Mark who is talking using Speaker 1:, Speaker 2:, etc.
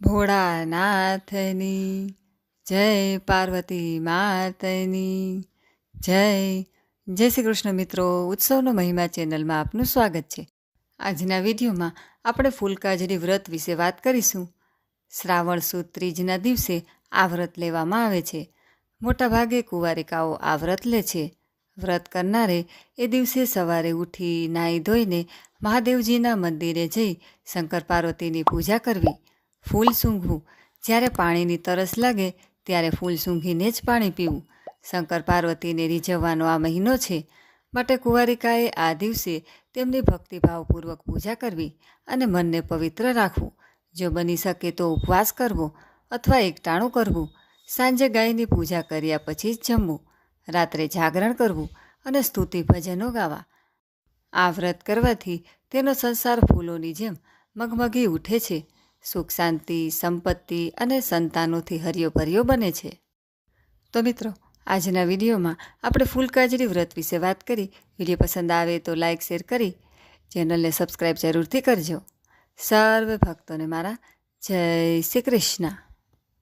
Speaker 1: ભોળાનાથની, જય પાર્વતી માતની, જય જય શ્રી કૃષ્ણ મિત્રો, ઉત્સવનો મહિમા ચેનલમાં આપનું સ્વાગત છે. આજના વિડીયોમાં આપણે ફૂલકાજરી વ્રત વિશે વાત કરીશું. શ્રાવણ સુદ ત્રીજના દિવસે આ વ્રત લેવામાં આવે છે. મોટાભાગે કુંવારિકાઓ આ વ્રત લે છે. વ્રત કરનારે એ દિવસે સવારે ઉઠી નાહી ધોઈને મહાદેવજીના મંદિરે જઈ શંકર પાર્વતીની પૂજા કરવી. ફૂલ સૂંઘવું. જ્યારે પાણીની તરસ લાગે, ત્યારે ફૂલ સૂંઘીને જ પાણી પીવું. શંકર પાર્વતીને રીઝવવાનો આ મહિનો છે. માટે કુંવારિકાએ આ દિવસે તેમની ભક્તિભાવપૂર્વક પૂજા કરવી અને મનને પવિત્ર રાખવું. જો બની શકે તો ઉપવાસ કરવો અથવા એકટાણું કરવું. સાંજે ગાયની પૂજા કર્યા પછી જ જમવું. રાત્રે જાગરણ કરવું અને સ્તુતિ ભજનો ગાવા. આ વ્રત કરવાથી તેનો સંસાર ફૂલોની જેમ મગમગી ઉઠે છે. સુખ, શાંતિ, સંપત્તિ અને સંતાનોથી હરિયો ભર્યો બને છે. તો મિત્રો, આજના વિડીયોમાં આપણે ફૂલકાજરી વ્રત વિશે વાત કરી. વીડિયો પસંદ આવે તો લાઇક શેર કરી. ચેનલને સબસ્ક્રાઈબ જરૂરથી કરજો. સર્વે ભક્તોને મારા જય શ્રી કૃષ્ણ.